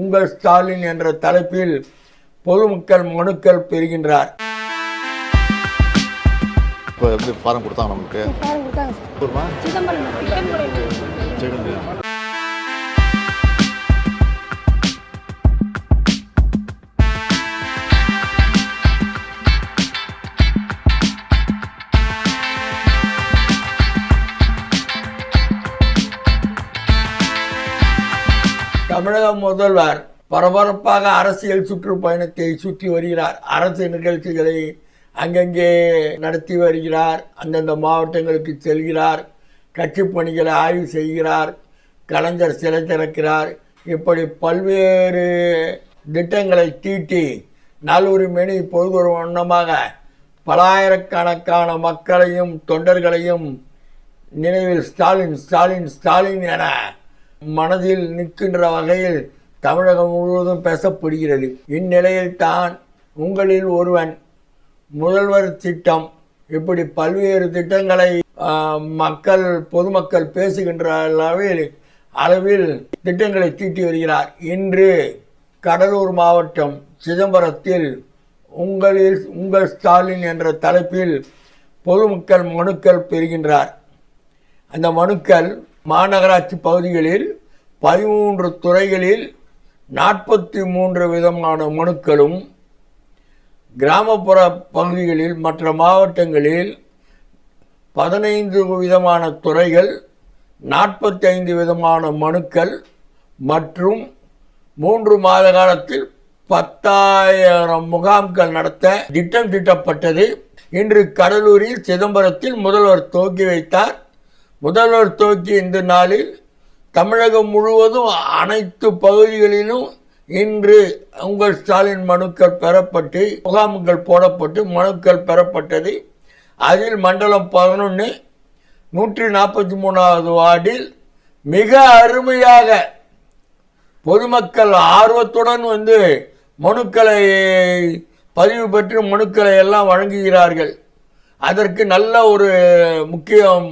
உங்கள் ஸ்டாலின் என்ற தலைப்பில் பொதுமக்கள் மனுக்கள் பெறுகின்றார். இப்போ எப்படி ஃபாரம் கொடுத்தாங்க நமக்கு? தமிழக முதல்வர் பரபரப்பாக அரசியல் சுற்றுப்பயணத்தை சுற்றி வருகிறார். அரசு நிகழ்ச்சிகளை அங்கங்கே நடத்தி வருகிறார். அந்தந்த மாவட்டங்களுக்கு செல்கிறார். கட்சி பணிகளை ஆய்வு செய்கிறார். கலைஞர் சிலை திறக்கிறார். இப்படி பல்வேறு திட்டங்களை தீட்டி நாளொரு பொழுது ஒரு வண்ணமாக பலாயிரக்கணக்கான மக்களையும் தொண்டர்களையும் நினைவில் ஸ்டாலின் ஸ்டாலின் ஸ்டாலின் என மனதில் நிற்கின்ற வகையில் தமிழகம் முழுவதும் பேசப்படுகிறது. இந்நிலையில் தான் உங்களில் ஒருவன் முதல்வர் திட்டம் இப்படி பல்வேறு திட்டங்களை மக்கள் பொதுமக்கள் பேசுகின்ற அளவில் அளவில் திட்டங்களை தீட்டி வருகிறார். இன்று கடலூர் மாவட்டம் சிதம்பரத்தில் உங்களில் உங்கள் ஸ்டாலின் என்ற தலைப்பில் பொதுமக்கள் மனுக்கள் பெறுகின்றார். அந்த மனுக்கள் மாநகராட்சி பகுதிகளில் பதிமூன்று துறைகளில் நாற்பத்தி மூன்று விதமான மனுக்களும் கிராமப்புற பகுதிகளில் மற்ற மாவட்டங்களில் பதினைந்து விதமான துறைகள் நாற்பத்தைந்து விதமான மனுக்கள் மற்றும் மூன்று மாத காலத்தில் பத்தாயிரம் முகாம்கள் நடத்த திட்டம் தீட்டப்பட்டது இன்று கடலூரில் சிதம்பரத்தில் முதல்வர் துவக்கி வைத்தார். முதல்வர் துவக்கிய இந்த நாளில் தமிழகம் முழுவதும் அனைத்து பகுதிகளிலும் இன்று உங்கள் ஸ்டாலின் மனுக்கள் பெறப்பட்டு முகாம்கள் போடப்பட்டு மனுக்கள் பெறப்பட்டது. அதில் மண்டலம் பதினொன்று நூற்றி நாற்பத்தி மூணாவது வார்டில் மிக அருமையாக பொதுமக்கள் ஆர்வத்துடன் வந்து மனுக்களை பதிவு பெற்று மனுக்களை எல்லாம் வழங்குகிறார்கள். அதற்கு நல்ல ஒரு முக்கியம்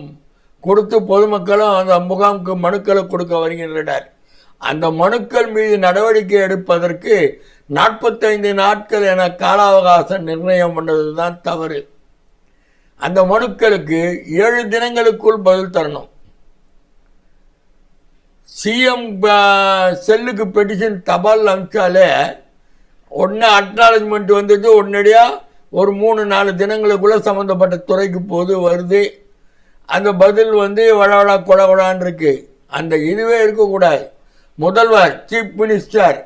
கொடுத்து பொதுமக்களும் அந்த முகாமுக்கு மனுக்களை கொடுக்க வருகின்றனர். அந்த மனுக்கள் மீது நடவடிக்கை எடுப்பதற்கு நாற்பத்தைந்து நாட்கள் என கால அவகாசம் நிர்ணயம் பண்ணது தான் தவறு. அந்த மனுக்களுக்கு ஏழு தினங்களுக்குள் பதில் தரணும். சிஎம் செல்லுக்கு பெட்டிஷன் தபால் அனுப்பிச்சாலே உடனே அக்னாலஜ்மெண்ட் வந்துட்டு உடனடியாக ஒரு மூணு நாலு தினங்களுக்குள்ளே சம்மந்தப்பட்ட துறைக்கு போது வருது. அந்த பதில் வந்து வளவள கொடகொடான்னு இருக்கு. அந்த இதுவே இருக்கக்கூடாது. முதல்வர் சீஃப் மினிஸ்டர்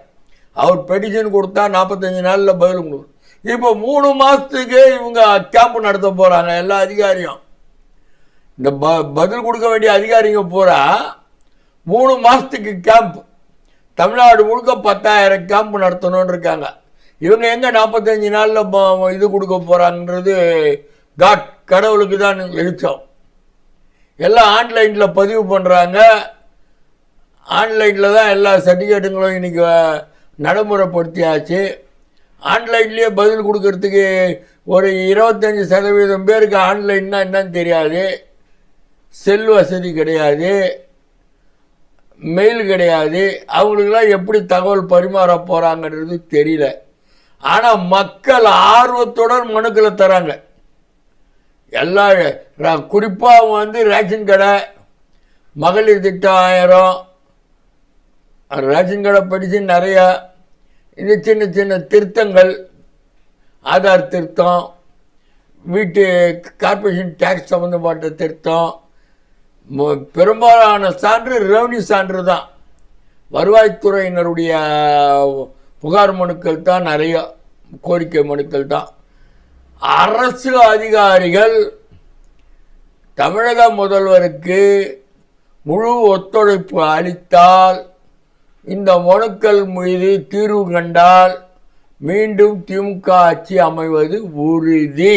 அவர் பெட்டிஷன் கொடுத்தா நாற்பத்தஞ்சு நாளில் பதில் கொடுக்கும் இப்போ மூணு மாதத்துக்கு இவங்க கேம்ப் நடத்த போகிறாங்க எல்லா அதிகாரியும். இந்த ப பதில் கொடுக்க வேண்டிய அதிகாரிங்க பூரா மூணு மாதத்துக்கு கேம்ப் தமிழ்நாடு முழுக்க பத்தாயிரம் கேம்ப் நடத்தணும்னு இருக்காங்க. இவங்க எங்கே நாற்பத்தஞ்சு நாளில் இது கொடுக்க போகிறாங்கன்றது காட் கடவுளுக்கு தான் வெளிச்சம் எல்லாம் ஆன்லைனில் பதிவு பண்ணுறாங்க ஆன்லைனில் தான் எல்லா சர்டிஃபிகேட்டுங்களும் இன்றைக்கி நடைமுறைப்படுத்தியாச்சு. ஆன்லைன்லேயே பதில் கொடுக்கறதுக்கு ஒரு இருபத்தஞ்சி சதவீதம் பேருக்கு ஆன்லைன்னா என்னன்னு தெரியாது. செல் வசதி கிடையாது. மெயில் கிடையாது. அவங்களுக்கெல்லாம் எப்படி தகவல் பரிமாற போகிறாங்கன்றது தெரியல. ஆனால் மக்கள் ஆர்வத்துடன் மனுக்களை தராங்க. எல்லா குறிப்பாக வந்து ரேஷன் கடை மகளிர் திட்டம் ஆயிரம். ரேஷன் கடை படித்து நிறையா இந்த சின்ன சின்ன திருத்தங்கள் ஆதார் திருத்தம் வீட்டு கார்ப்பரேஷன் டேக்ஸ் சம்மந்தப்பட்ட திருத்தம் பெரும்பாலான சான்று ரெவன்யூ சான்று தான். வருவாய்த்துறையினருடைய புகார் மனுக்கள் தான் நிறைய கோரிக்கை மனுக்கள் தான். அரசு அதிகாரிகள் தமிழக முதல்வருக்கு முழு ஒத்துழைப்பு அளித்தால் இந்த மனுக்கள் மீது தீர்வு கண்டால் மீண்டும் திமுக ஆட்சி அமைவது உறுதி.